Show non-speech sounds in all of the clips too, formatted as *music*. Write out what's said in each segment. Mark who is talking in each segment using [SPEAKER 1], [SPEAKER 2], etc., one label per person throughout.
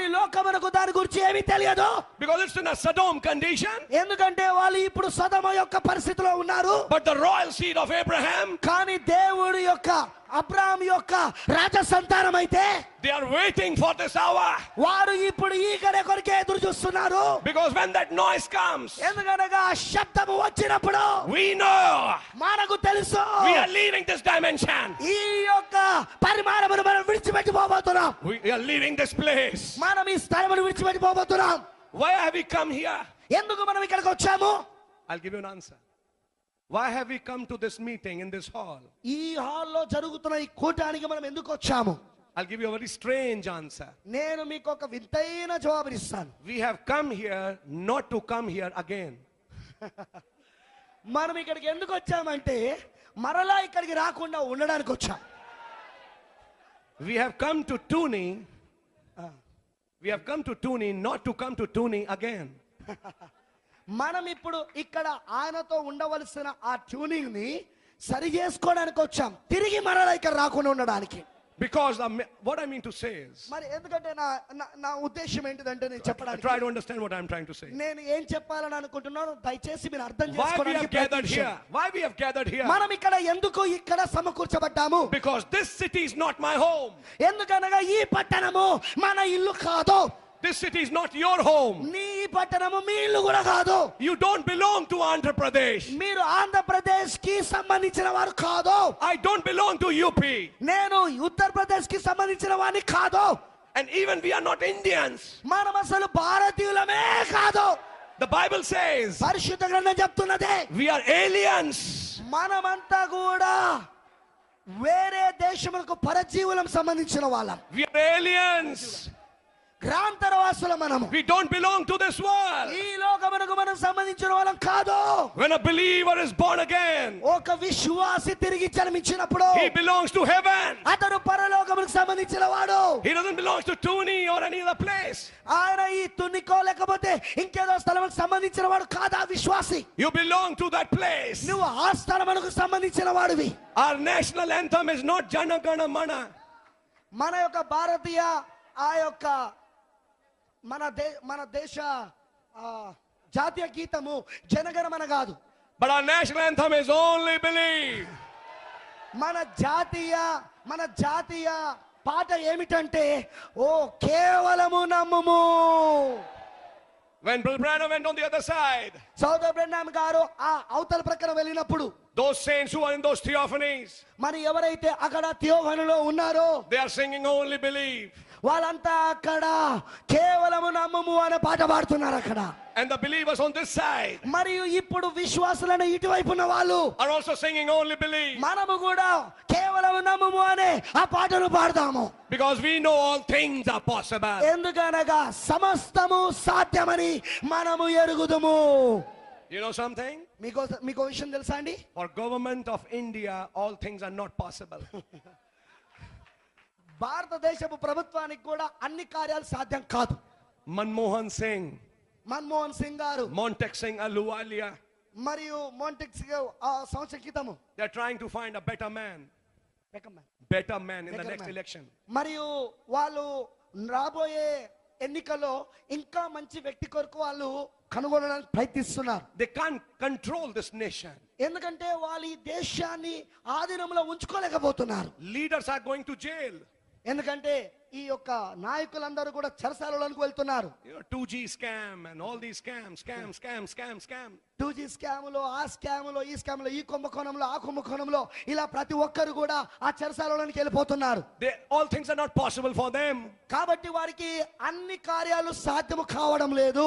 [SPEAKER 1] మరి లోకమునకు దాని గురించి ఏమీ తెలియదు
[SPEAKER 2] Because it's in a Sodom condition.
[SPEAKER 1] ఎందుకంటే వాళ్ళు ఇప్పుడు సదమ యొక్క పరిస్థితిలో ఉన్నారు
[SPEAKER 2] But the royal seed of Abraham,
[SPEAKER 1] కానీ దేవుడు యొక్క అబ్రాహం యొక్క రాజ సంతానం అయితే
[SPEAKER 2] they are waiting for this hour.
[SPEAKER 1] వారు ఇప్పుడు ఈ గడే కొరికే ఎదురు చూస్తున్నారు
[SPEAKER 2] Because when that noise comes,
[SPEAKER 1] ఎందుకనగా శబ్దము వచ్చినప్పుడు
[SPEAKER 2] we know
[SPEAKER 1] మనకు తెలుసు
[SPEAKER 2] we are leaving this dimension.
[SPEAKER 1] ఈ యొక్క పరిమాణమును మనం విడిచిపెట్టి పోబోతున్నాం
[SPEAKER 2] We are leaving this place.
[SPEAKER 1] మనం ఈ స్థలమును విడిచిపెట్టి పోబోతున్నాం
[SPEAKER 2] Why have we come here?
[SPEAKER 1] ఎందుకు మనం ఇక్కడికి వచ్చాము
[SPEAKER 2] I'll give you an answer. Why have we come to this meeting in this hall?
[SPEAKER 1] ఈ హాల్లో జరుగుతున్న ఈ కూటానికి మనం ఎందుకు వచ్చాము
[SPEAKER 2] I'll give you a very strange answer.
[SPEAKER 1] నేను మీకు ఒక వింతైన జవాబునిస్తాను
[SPEAKER 2] We have come here not to come here again. *laughs*
[SPEAKER 1] మనం ఇక్కడికి ఎందుకు వచ్చామంటే మరలా ఇక్కడికి రాకుండా ఉండడానికి వచ్చాం
[SPEAKER 2] We have come to Tuni. We have come to Tuni not to come to Tuni again. *laughs*
[SPEAKER 1] మనం ఇప్పుడు ఇక్కడ ఆయనతో ఉండవలసిన ఆ ట్యూనింగ్ని సరి చేసుకోవడానికి వచ్చాం తిరిగి మరలా ఇక్కడ రాకుండా ఉండడానికి
[SPEAKER 2] what I mean to say is,
[SPEAKER 1] మరి ఎందుకంటే నా నా- ఉద్దేశం ఏంటిదంటే నేను చెప్పడానికి
[SPEAKER 2] try to understand what I'm trying to say.
[SPEAKER 1] నేను ఏం చెప్పాలని అనుకుంటున్నాను దయచేసి మీరు అర్థం చేసుకోవడానికి ప్రయత్నించండి.
[SPEAKER 2] here? Why we have gathered here?
[SPEAKER 1] మనం ఇక్కడ ఎందుకు ఇక్కడ సమకూర్చబడ్డాము
[SPEAKER 2] Because this city is not my home.
[SPEAKER 1] ఎందుకనగా ఈ పట్టణము మన ఇల్లు కాదు
[SPEAKER 2] This city is not your home.
[SPEAKER 1] నీ ఈ పట్టణము మీ ఇల్లు కూడా కాదు
[SPEAKER 2] You don't belong to Andhra Pradesh.
[SPEAKER 1] మీరు ఆంధ్రప్రదేశ్ కి సంబంధించిన వారు కాదు
[SPEAKER 2] I don't belong to UP.
[SPEAKER 1] నేను ఉత్తరప్రదేశ్ కి సంబంధించిన వారిని కాదు
[SPEAKER 2] And even we are not Indians.
[SPEAKER 1] మనం అసలు భారతీయులమే కాదు
[SPEAKER 2] The Bible says
[SPEAKER 1] పరిశుద్ధ గ్రంథం చెప్తున్నదే
[SPEAKER 2] we are aliens.
[SPEAKER 1] మనమంతా కూడా వేరే దేశములకు పరజీవులం సంబంధించిన వాళ్ళం
[SPEAKER 2] We are aliens.
[SPEAKER 1] గ్రాంతరవాసుల మనము
[SPEAKER 2] We don't belong to this world.
[SPEAKER 1] ఈ లోకమునకు మనం సంబంధించిన వాళ్ళం కాదు
[SPEAKER 2] When a believer is born again,
[SPEAKER 1] ఒక విశ్వాసి తిరిగి జన్మించినప్పుడు
[SPEAKER 2] he belongs to heaven.
[SPEAKER 1] అతడు పరలోకములకు సంబంధించిన వాడు
[SPEAKER 2] He doesn't belong to Tuni or any other place.
[SPEAKER 1] ఆయన ఈ తున్నికో లేకపోతే ఇంకేదో స్థలములకు సంబంధించిన వాడు కాదా విశ్వాసి
[SPEAKER 2] You belong to that place.
[SPEAKER 1] నువ్వు ఆ స్థలమునకు సంబంధించిన వాడివి
[SPEAKER 2] Our national anthem is not Jana Gana Mana.
[SPEAKER 1] మన యొక్క భారతీయ ఆ యొక్క మన దే మన దేశ ఆ, జాతీయ గీతము జనగణమన కాదు
[SPEAKER 2] But our national anthem is only believe.
[SPEAKER 1] మన జాతీయ మన జాతీయ పాట ఏమిటంటే ఓ కేవలము నమ్ముము
[SPEAKER 2] When Bill Branham went on the other side,
[SPEAKER 1] సౌదర్ బ్రహ్నామ్ గారు ఆ అవతల ప్రక్కన వెళ్ళినప్పుడు
[SPEAKER 2] those saints who are in those theophanies,
[SPEAKER 1] మరి ఎవరైతే అక్కడ త్యోగనులో ఉన్నారో
[SPEAKER 2] they are singing only believe.
[SPEAKER 1] వాళ్ళంతా అక్కడ కేవలము నమ్మము అనే పాట పాడుతున్నారు అక్కడ
[SPEAKER 2] And the believers on this side
[SPEAKER 1] మరియు ఇప్పుడు విశ్వాసులను ఇటువైపు ఉన్న వాళ్ళు
[SPEAKER 2] are also singing only believe.
[SPEAKER 1] మనము కూడా కేవలం నమ్మము అనే ఆ పాటను పాడదాము
[SPEAKER 2] Because we know all things are possible.
[SPEAKER 1] ఎందుకనగా సమస్తము సాధ్యమని మనము ఎరుగుదుము
[SPEAKER 2] You know something?
[SPEAKER 1] మీకు మీకు విషయం తెలుసా అండి
[SPEAKER 2] For government of India, all things are not possible.
[SPEAKER 1] భారతదేశపు ప్రభుత్వానికి కూడా అన్ని కార్యాలు సాధ్యం కాదు.
[SPEAKER 2] మన్మోహన్ సింగ్
[SPEAKER 1] మన్మోహన్ సింగ్ గారు
[SPEAKER 2] మోంటెక్ సింగ్ అలువాలియా
[SPEAKER 1] మరియు మోంటెక్ సింగ్ ఆ సంవత్సర క్రితము.
[SPEAKER 2] They trying to find a better man better man in the next election
[SPEAKER 1] మరియు వాళ్ళు రాబోయే ఎన్నికలో ఇంకా మంచి వ్యక్తి కొరకు వాళ్ళు కనుగొనడానికి ప్రయత్నిస్తున్నారు.
[SPEAKER 2] They can control this nation
[SPEAKER 1] ఎందుకంటే వాళ్ళు ఈ దేశాన్ని ఆధీనంలో ఉంచుకోలేకపోతున్నారు.
[SPEAKER 2] Leaders are going to jail
[SPEAKER 1] ఎందుకంటే ఈ యొక్క నాయకులందరూ కూడా చెరసాలలోనికి వెళ్తున్నారు
[SPEAKER 2] know, 2G scam and all these scams, scam, scam, scam, scam.
[SPEAKER 1] Two G స్కాములో ఆ స్కాములో ఈ స్కాములో ఈ కుంభకోణంలో ఆ కుంభకోణంలో ఇలా ప్రతి ఒక్కరు కూడా ఆ చెరసాలలోనికి వెళ్ళిపోతున్నారు
[SPEAKER 2] They, all things are not possible for them.
[SPEAKER 1] కాబట్టి వారికి అన్ని కార్యాలు సాధ్యము కావడం లేదు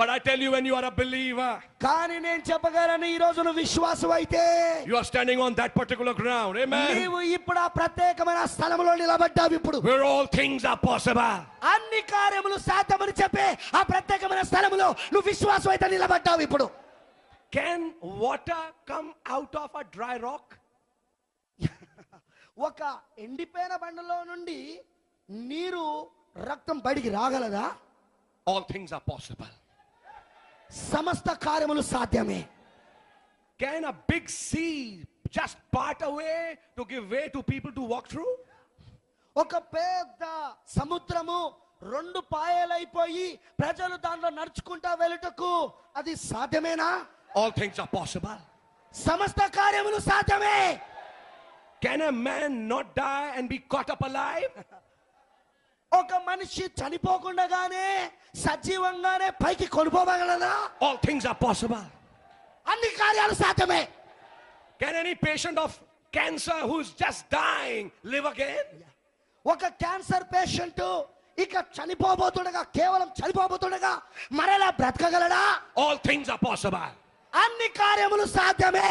[SPEAKER 2] But I tell you, when you are a believer,
[SPEAKER 1] కానీ నేను చెప్పగలను ఈ రోజు నువ్వు విశ్వాసం అయితే
[SPEAKER 2] you are standing on that particular ground. Amen.
[SPEAKER 1] నీవు ఇప్పుడు ఆ ప్రత్యేకమైన స్థలంలో నిలబడ్డావు ఇప్పుడు
[SPEAKER 2] Where all things are possible.
[SPEAKER 1] అన్ని కార్యములు సాధ్యమని చెప్పే ఆ ప్రత్యేకమైన స్థలంలో నువ్వు విశ్వాసం అయితే నిలబడ్డావు ఇప్పుడు
[SPEAKER 2] Can water come out of a dry rock?
[SPEAKER 1] ఒక ఎండిపోయిన బండలో నుండి నీరు రక్తం బయటికి రాగలదా
[SPEAKER 2] All things are possible.
[SPEAKER 1] సమస్త కార్యములు సాధ్యమే
[SPEAKER 2] Can a big sea just part away to give way to people to walk through?
[SPEAKER 1] ఒక పెద్ద సముద్రము రెండు పాయలైపోయి ప్రజలు దాంట్లో నడుచుకుంటా వెళ్ళుటకు అది సాధ్యమేనా
[SPEAKER 2] All things are possible.
[SPEAKER 1] సమస్త కార్యములు సాధ్యమే
[SPEAKER 2] Can a man not die and be caught up alive?
[SPEAKER 1] ఒక మనిషి చనిపోకుండానే సజీవంగానే పైకి కొనుకోగలదా
[SPEAKER 2] All things are possible.
[SPEAKER 1] అన్ని కార్యాలు సాధ్యమే
[SPEAKER 2] Can any patient of cancer who's just dying live again?
[SPEAKER 1] ఒక క్యాన్సర్ పేషెంట్ ఇక చనిపోబోతుండగా కేవలం చనిపోబోతుండగా మరలా బ్రతకగలడా
[SPEAKER 2] All things are possible.
[SPEAKER 1] అన్ని కార్యములు సాధ్యమే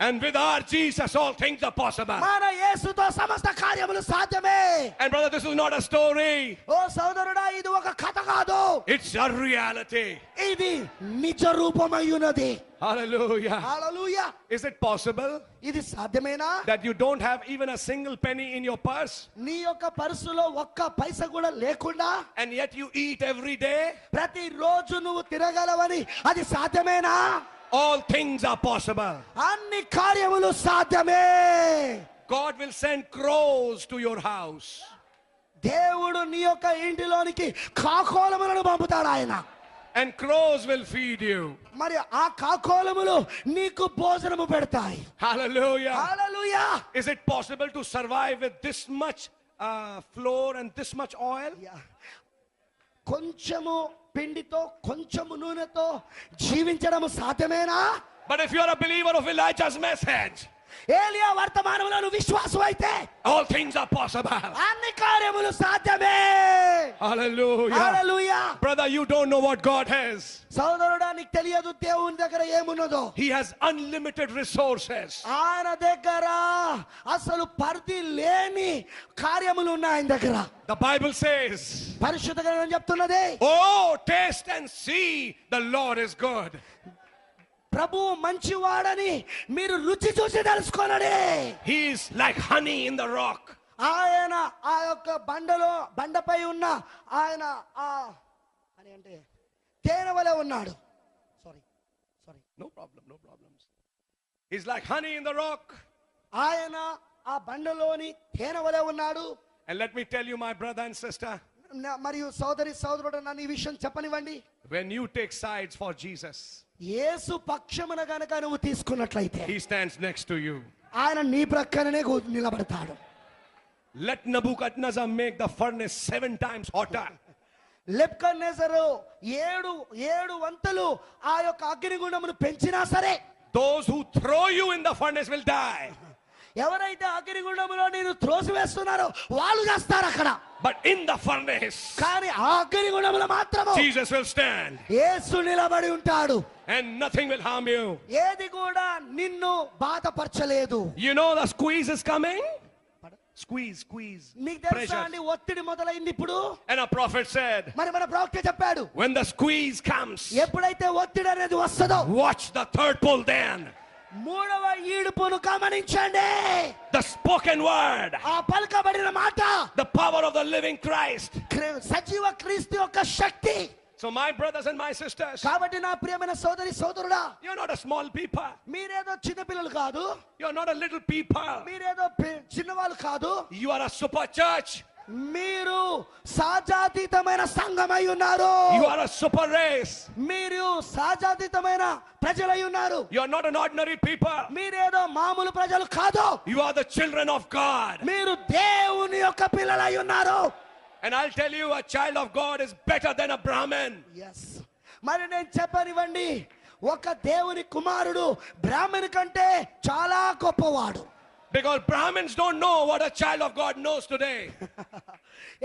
[SPEAKER 2] And with our Jesus, all things are possible.
[SPEAKER 1] మన యేసుతో సమస్త కార్యములు సాధ్యమే
[SPEAKER 2] And brother, this is not a story.
[SPEAKER 1] ఓ సోదరుడా ఇది ఒక కథ కాదు
[SPEAKER 2] It's a reality.
[SPEAKER 1] ఇది నిజ రూపమై ఉన్నది
[SPEAKER 2] Hallelujah.
[SPEAKER 1] Hallelujah
[SPEAKER 2] Is it possible
[SPEAKER 1] ఇది సాధ్యమేనా
[SPEAKER 2] that you don't have even a single penny in your purse
[SPEAKER 1] నీ యొక్క పర్సులో ఒక్క పైస కూడా లేకుండా
[SPEAKER 2] and yet you eat every day?
[SPEAKER 1] ప్రతి రోజు నువ్వు తిరగలవని అది సాధ్యమేనా
[SPEAKER 2] All things are possible.
[SPEAKER 1] అన్ని కార్యములు సాధ్యమే
[SPEAKER 2] God will send crows to your house.
[SPEAKER 1] దేవుడు నీ యొక్క ఇంటిలోనికి కాకోలములను పంపుతాడు ఆయన
[SPEAKER 2] And crows will feed you.
[SPEAKER 1] మరి ఆ కాకోలములు నీకు భోజనము పెడతాయి
[SPEAKER 2] Hallelujah.
[SPEAKER 1] Hallelujah
[SPEAKER 2] Is it possible to survive with this much uh, flour and this much oil?
[SPEAKER 1] కొంచెము పిండితో కొంచెము నూనెతో జీవించడం సాధ్యమేనా
[SPEAKER 2] But if you're a believer of Elijah's message,
[SPEAKER 1] ఏలియా వర్తమానంలో నువ్వు విశ్వాసం అయితే
[SPEAKER 2] all things are possible.
[SPEAKER 1] అన్ని కార్యములు సాధ్యమే
[SPEAKER 2] Hallelujah.
[SPEAKER 1] Hallelujah
[SPEAKER 2] Brother, you don't know what God has.
[SPEAKER 1] సోదరుడా నీకు తెలియదు దేవుని దగ్గర ఏమున్నదో
[SPEAKER 2] He has unlimited resources.
[SPEAKER 1] ఆయన దగ్గర అసలు పరిధి లేని కార్యములు ఉన్నాయి ఆయన దగ్గర
[SPEAKER 2] The Bible says,
[SPEAKER 1] పరిశుద్ధ గ్రంథం చెప్తున్నది
[SPEAKER 2] Oh, taste and see the Lord is good.
[SPEAKER 1] ప్రభు మంచివాడని మీరు రుచి చూసి తెలుసుకోనడే
[SPEAKER 2] He is like honey in the rock.
[SPEAKER 1] ఆయన ఆ యొక్క బండలో బండపై ఉన్న ఆయన ఆ అని అంటే తేనె వలె ఉన్నాడు sorry sorry
[SPEAKER 2] No problem, no problems. He's like honey in the rock.
[SPEAKER 1] ఆయన ఆ బండలోని తేనె వలె ఉన్నాడు
[SPEAKER 2] And let me tell you, my brother and sister,
[SPEAKER 1] నా- మరియు సోదరి సోదరుడు నన్ను ఈ విషయం చెప్పనివ్వండి
[SPEAKER 2] when you take sides for Jesus,
[SPEAKER 1] యేసు పక్షమున గనక నువ్వు తీసుకున్నట్లయితే
[SPEAKER 2] He stands next to you.
[SPEAKER 1] ఆయన నీ ప్రక్కననే నిలబడతాడు
[SPEAKER 2] Let Nebuchadnezzar make the furnace seven times hotter.
[SPEAKER 1] లెబ్కన్నెజరు ఏడు ఏడు వంతులు ఆ యొక్క అగ్నిగుండమును పెంచినా సరే
[SPEAKER 2] Those who throw you in the furnace will die.
[SPEAKER 1] ఎవరైతే అగ్నిగుండములో నేను త్రోసివేస్తున్నారో వాళ్ళు చేస్తారు అక్కడ
[SPEAKER 2] But in the furnace,
[SPEAKER 1] కానీ ఆ అగ్నిగుండములో మాత్రము
[SPEAKER 2] Jesus will stand
[SPEAKER 1] యేసు నిలబడి ఉంటాడు
[SPEAKER 2] and nothing will harm you.
[SPEAKER 1] ఏది కూడా నిన్ను బాధపరచలేదు
[SPEAKER 2] You know the squeeze is coming? Squeeze, squeeze.
[SPEAKER 1] మీకు తెలుసా
[SPEAKER 2] Pressure.
[SPEAKER 1] అండి ఒత్తిడి మొదలైంది ఇప్పుడు
[SPEAKER 2] And a prophet said,
[SPEAKER 1] మరి మన ప్రవక్త చెప్పాడు
[SPEAKER 2] when the squeeze comes,
[SPEAKER 1] ఎప్పుడైతే ఒత్తిడి అనేది వస్తుందో
[SPEAKER 2] watch the third pull then.
[SPEAKER 1] మూడవ ఈడుపును గమనించండి
[SPEAKER 2] The spoken word,
[SPEAKER 1] ఆ పలకబడిన మాట
[SPEAKER 2] the power of the living Christ.
[SPEAKER 1] క్రి- సజీవ క్రీస్తు యొక్క శక్తి
[SPEAKER 2] So, my brothers and my sisters,
[SPEAKER 1] కాబట్టి నా ప్రియమైన సోదరి సోదరుడా
[SPEAKER 2] you're not a small people.
[SPEAKER 1] మీరేదో చిన్నపిల్లలు కాదు
[SPEAKER 2] You're not a little people.
[SPEAKER 1] మీరేదో పి- చిన్నవాళ్ళు కాదు
[SPEAKER 2] You are a super church.
[SPEAKER 1] మీరు సాజాతీతమైన సంఘమై ఉన్నారు
[SPEAKER 2] You are a super race.
[SPEAKER 1] మీరు సాజాతీతమైన ప్రజలై ఉన్నారు
[SPEAKER 2] You're not an ordinary people.
[SPEAKER 1] మీరేదో మామూలు ప్రజలు కాదు
[SPEAKER 2] You are the children of God.
[SPEAKER 1] మీరు దేవుని యొక్క పిల్లలై ఉన్నారు
[SPEAKER 2] And I'll tell you, a child of God is better than a Brahmin.
[SPEAKER 1] Yes మరి నేను చెప్పనివ్వండి ఒక దేవుని కుమారుడు బ్రాహ్మణి కంటే చాలా గొప్పవాడు
[SPEAKER 2] because Brahmins don't know what a child of God knows today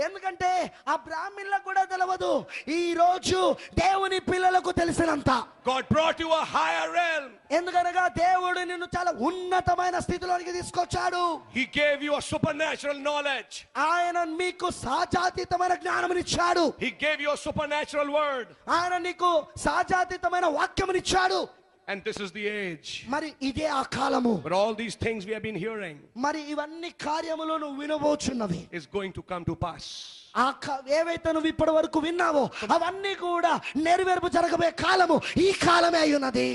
[SPEAKER 1] ఎందుకంటే ఆ బ్రాహ్మిన్లకు కూడా తెలవదు. ఈ రోజు దేవుని పిల్లలకు తెలిసినంత.
[SPEAKER 2] God brought you a higher realm
[SPEAKER 1] ఎందుకనగా దేవుడు నిన్ను చాలా ఉన్నతమైన స్థితిలోకి తీసుకొచ్చాడు.
[SPEAKER 2] He gave you a supernatural knowledge
[SPEAKER 1] ఆయన మీకు సాజాతీతమైన జ్ఞానం ఇచ్చాడు
[SPEAKER 2] he gave you a supernatural word
[SPEAKER 1] ఆయన నీకు సాజాతీతమైన వాక్యం ఇచ్చాడు
[SPEAKER 2] And this is the age.
[SPEAKER 1] మరి ఇదే ఆ కాలము
[SPEAKER 2] But all these things we have been hearing
[SPEAKER 1] మరి ఇవన్నీ కార్యములు నువ్వు వినబోచున్నవి
[SPEAKER 2] is going to come to pass.
[SPEAKER 1] ఆ క- ఏవైతే నువ్వు ఇప్పటి వరకు విన్నావో అవన్నీ కూడా నెరవేర్పు జరగబోయే కాలము ఈ కాలమే అయి ఉన్నది